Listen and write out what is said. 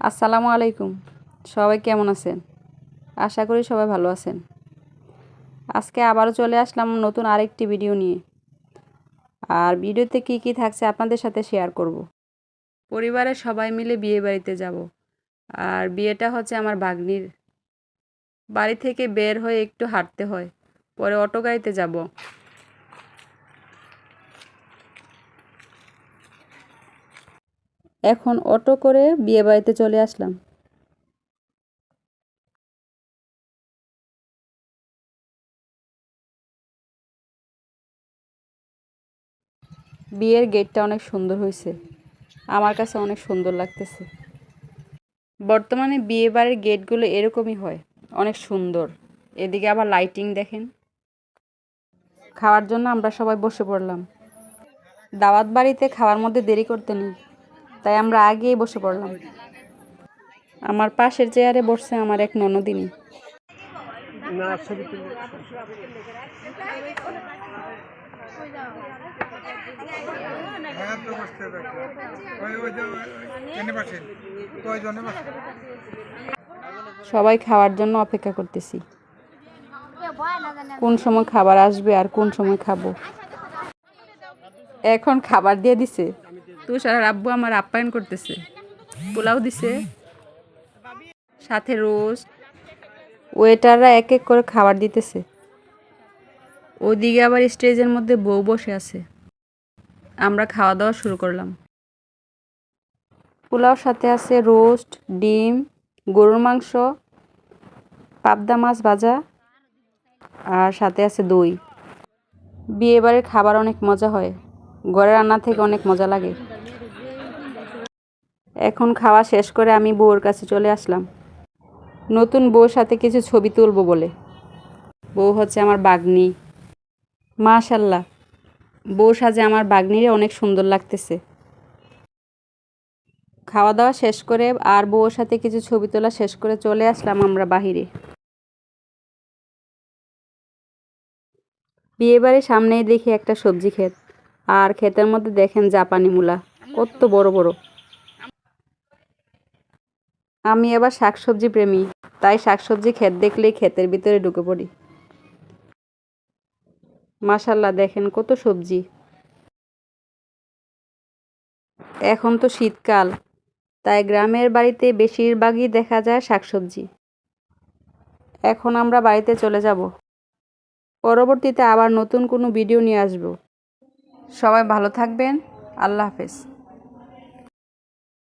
আসসালামু আলাইকুম। সবাই কেমন আছেন? আশা করি সবাই ভালো আছেন। আজকে আবারও চলে আসলাম নতুন আরেকটি ভিডিও নিয়ে। আর ভিডিওতে কি কি থাকছে আপনাদের সাথে শেয়ার করব। পরিবারের সবাই মিলে বিয়ে বাড়িতে যাব। আর বিয়েটা হচ্ছে আমার বাগনির বাড়ি থেকে বের হয়ে একটু হাঁটতে হয়। পরে অটো গাড়িতে যাব। এখন অটো করে বিয়ে বাড়িতে চলে আসলাম। বিয়ের গেটটা অনেক সুন্দর হয়েছে। আমার কাছে অনেক সুন্দর লাগতেছে। বর্তমানে বিয়ে বাড়ির গেটগুলো এরকমই হয়, অনেক সুন্দর। এদিকে আবার লাইটিং দেখেন। খাওয়ার জন্য আমরা সবাই বসে পড়লাম। দাওয়াত বাড়িতে খাওয়ার মধ্যে দেরি করতে নেই। তাই আমরা আগেই বসে পড়লাম। আমার পাশের চেয়ারে বসছে আমার এক ননদিনী। সবাই খাওয়ার জন্য অপেক্ষা করতেছি। কোন সময় খাবার আসবে আর কোন সময় খাব। এখন খাবার দিয়ে দিছে। তুষার আর আব্বু আমার আপ্যায়ন করতেছে। পোলাও দিছে। সাথে রোস্ট। ওয়েটাররা এক এক করে খাবার দিতেছে। ওদিকে আবার স্টেজের মধ্যে বউ বসে আছে। আমরা খাওয়া দাওয়া শুরু করলাম। পোলাওর সাথে আছে রোস্ট, ডিম, গরুর মাংস, পাবদা মাছ ভাজা আর সাথে আছে দই। বিয়ে বাড়ির খাবার অনেক মজা হয়। ঘরে রান্না থেকে অনেক মজা লাগে। এখন খাওয়া শেষ করে আমি বউর কাছে চলে আসলাম। নতুন বউর সাথে কিছু ছবি তুলবো বলে। বউ হচ্ছে আমার বাগনি। মাশাল্লাহ। বউ সাজে আমার বাগনিরে অনেক সুন্দর লাগতেছে। খাওয়া দাওয়া শেষ করে আর বউর সাথে কিছু ছবি তোলা শেষ করে চলে আসলাম আমরা বাহিরে। বিয়ে বাড়ির সামনেই দেখি একটা সবজি ক্ষেত। আর ক্ষেতের মধ্যে দেখেন জাপানি মূলা। কত বড় বড়। আমি এবার শাকসবজি প্রেমী, তাই শাকসবজি ক্ষেত দেখলেই ক্ষেতের ভিতরে ঢুকে পড়ি। মাশাল্লাহ, দেখেন কত সবজি। এখন তো শীতকাল, তাই গ্রামের বাড়িতে বেশিরভাগই দেখা যায় শাকসবজি। এখন আমরা বাড়িতে চলে যাব। পরবর্তীতে আবার নতুন কোনো ভিডিও নিয়ে আসব। সবাই ভালো থাকবেন, আল্লাহ হাফেজ।